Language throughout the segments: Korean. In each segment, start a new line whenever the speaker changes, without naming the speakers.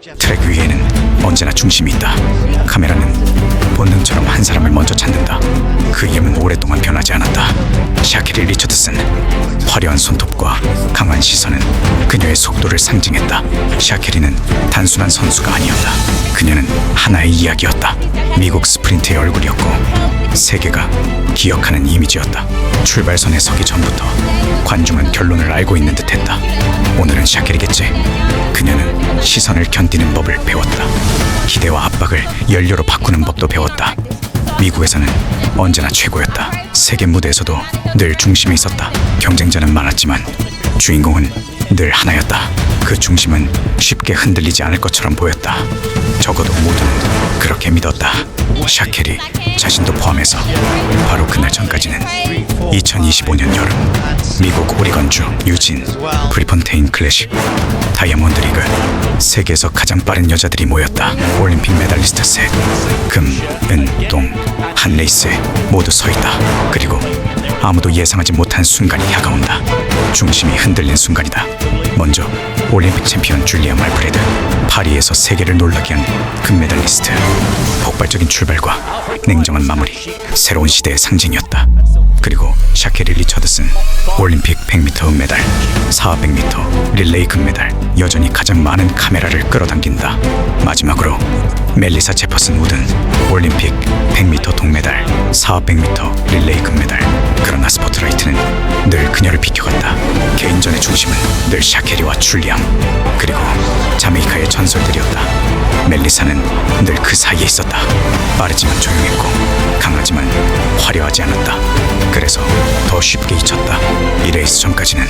트랙 위에는 언제나 중심이 있다. 카메라는 본능처럼 한 사람을 먼저 찾는다. 그 이름은 오랫동안 변하지 않았다. 샤키리 리처드슨. 화려한 손톱과 강한 시선은 그녀의 속도를 상징했다. 샤키리는 단순한 선수가 아니었다. 그녀는 하나의 이야기였다. 미국 스프린트의 얼굴이었고 세계가 기억하는 이미지였다. 출발선에 서기 전부터 관중은 결론을 알고 있는 듯했다. 오늘은 샤켈이겠지. 그녀는 시선을 견디는 법을 배웠다. 기대와 압박을 연료로 바꾸는 법도 배웠다. 미국에서는 언제나 최고였다. 세계 무대에서도 늘 중심에 있었다. 경쟁자는 많았지만 주인공은 늘 하나였다. 그 중심은 쉽게 흔들리지 않을 것처럼 보였다. 적어도 모두는 그렇게 믿었다. 샤켈이 자신도 포함해서 바로 그날 전까지는 2025년 여름 미국 오리건주 유진 프리펀테인 클래식 다이아몬드 리그 세계에서 가장 빠른 여자들이 모였다. 올림픽 메달리스트 셋, 금, 은, 동, 한 레이스에 모두 서 있다. 그리고 아무도 예상하지 못한 순간이 다가온다. 중심이 흔들린 순간이다. 먼저 올림픽 챔피언 줄리아 말프레드, 파리에서 세계를 놀라게 한 금메달리스트. 폭발적인 출발과 냉정한 마무리, 새로운 시대의 상징이었다. 그리고 샤케리 리처드슨, 올림픽 100m 은메달, 400m 릴레이 금메달, 여전히 가장 많은 카메라를 끌어당긴다. 마지막으로 멜리사 제퍼슨 우든, 올림픽 100m 동메달, 400m 릴레이 금메달. 그러나 스포트라이트는 늘 그녀를 비켜갔다. 개인전의 중심은 늘 샤케리와 줄리앙, 그리고 자메이카의 전설들이었다. 멜리사는 늘 그 사이에 있었다. 빠르지만 조용했고 강하지만 화려하지 않았다. 그래서 더 쉽게 잊혔다. 이 레이스 전까지는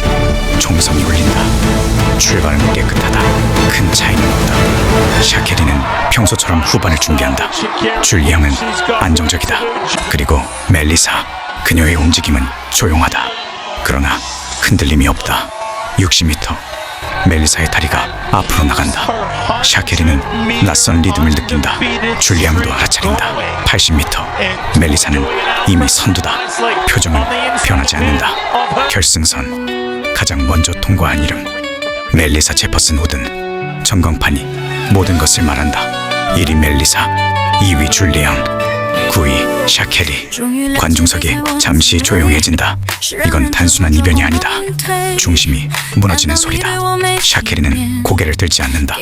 총성이 울린다. 출발은 깨끗하다. 큰 차이는 없다. 샤케리는 평소처럼 후반을 준비한다. 줄리앙은 안정적이다. 그리고 멜리사 그녀의 움직임은 조용하다. 그러나 흔들림이 없다. 60m 멜리사의 다리가 앞으로 나간다. 샤케리는 낯선 리듬을 느낀다. 줄리앙도 알아차린다. 80m 멜리사는 이미 선두다. 표정은 변하지 않는다. 결승선 가장 먼저 통과한 이름 멜리사 제퍼슨 우든 전광판이 모든 것을 말한다. 1위 멜리사, 2위 줄리앙, 9위 샤케리. 관중석이 잠시 조용해진다. 이건 단순한 이변이 아니다. 중심이 무너지는 소리다. 샤케리는 고개를 들지 않는다.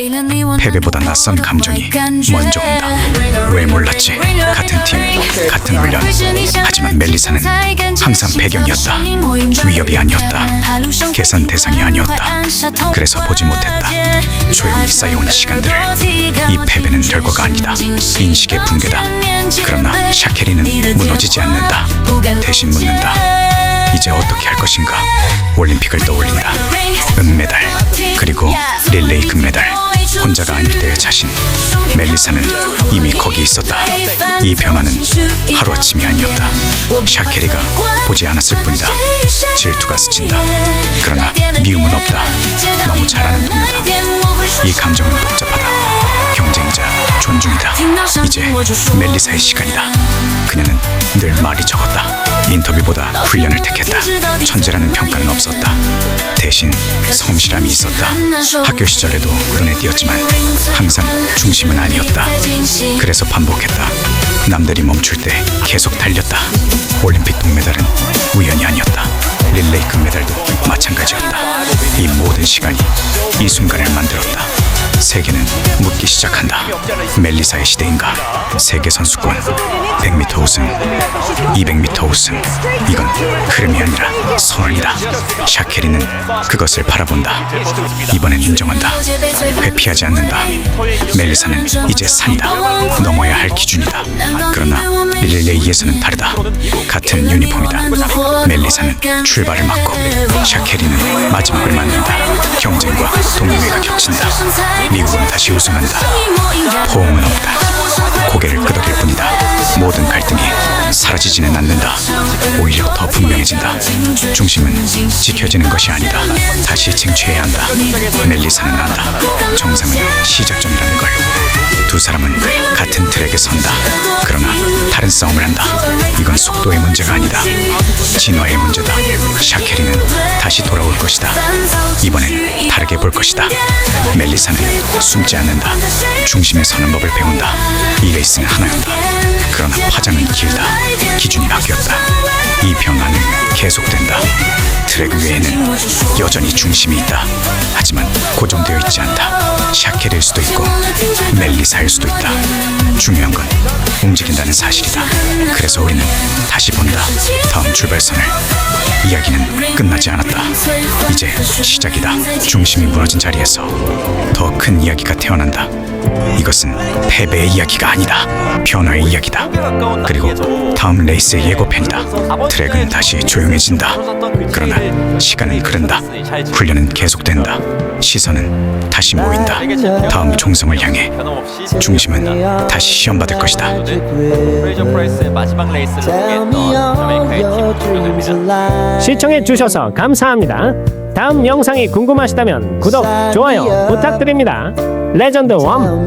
패배보다 낯선 감정이 먼저 온다. 왜 몰랐지? 같은 팀, 같은 훈련. 하지만 멜리사는 항상 배경이었다. 위협이 아니었다. 계산 대상이 아니었다. 그래서 보지 못했다. 조용히 쌓여온 시간들을 이 패배는 결과가 아니다. 인식의 붕괴다. 그러나 샤케리는 무너지지 않는다. 대신 묻는다. 이제 어떻게 할 것인가? 올림픽을 떠올린다. 은메달 그리고 릴레이 금메달. 혼자가 아닐 때의 자신. 멜리사는 이미 거기 있었다. 이 변화는 하루아침이 아니었다. 샤케리가 보지 않았을 뿐이다. 질투가 스친다. 그러나 미움은 없다. 너무 잘하는 동료다. 이 복잡하다. 경쟁자, 존중이다. 이제 멜리사의 시간이다. 그녀는 늘 말이 적었다. 인터뷰보다 훈련을 택했다. 천재라는 평가는 없었다. 대신 성실함이 있었다. 학교 시절에도 눈에 띄었지만 항상 중심은 아니었다. 그래서 반복했다. 남들이 멈출 때 계속 달렸다. 올림픽 동메달은 우연이 아니었다. 릴레이 금메달도 마찬가지였다. 이 모든 시간이 이 순간을 만들었다. 세계는 묻기 시작한다. 멜리사의 시대인가? 세계 선수권 100m 우승, 200m 우승. 이건 흐름이 아니라 선언이다. 샤케리는 그것을 바라본다. 이번엔 인정한다. 회피하지 않는다. 멜리사는 이제 산이다. 넘어야 할 기준이다. 그러나 릴레이에서는 다르다. 같은 유니폼이다. 멜리사는 출발을 막고 샤케리는 마지막을 맞는다. 우승한다. 포옹은 없다. 고개를 끄덕일 뿐이다. 모든 갈등이 사라지지는 않는다. 오히려 더 분명해진다. 중심은 지켜지는 것이 아니다. 다시 쟁취해야 한다. 멜리사는 안다. 정상은 시작점이라는 걸. 두두 사람은 같은 트랙에 선다. 그러나 다른 싸움을 한다. 이건 속도의 문제가 아니다. 진화의 문제다. 샤케리는 다시 돌아올 것이다. 이번엔 다르게 볼 것이다. 멜리사는 숨지 않는다. 중심에 서는 법을 배운다. 이 레이스는 하나였다. 그러나 파장은 길다. 기준이 바뀌었다. 이 변화는 계속된다. 트랙 위에는 여전히 중심이 있다. 하지만 고정되어 있지 않다. 샤케릴 수도 있고 멜리사일 수도 있다. 중요한 건 움직인다는 사실이다. 그래서 우리는 다시 본다. 다음 출발선을. 이야기는 끝나지 않았다. 이제 시작이다. 중심이 무너진 자리에서 더 큰 이야기가 태어난다. 이것은 패배의 이야기가 아니다. 변화의 이야기다. 그리고 다음 레이스의 예고편이다. 트랙은 다시 조용해진다. 그러나 시간은 흐른다. 훈련은 계속된다. 시선은 다시 모인다. 다음 총성을 향해 중심은 다시 시험받을 것이다.
시청해 주셔서 감사합니다. 다음 영상이 궁금하시다면 구독, 좋아요 부탁드립니다. 레전드 원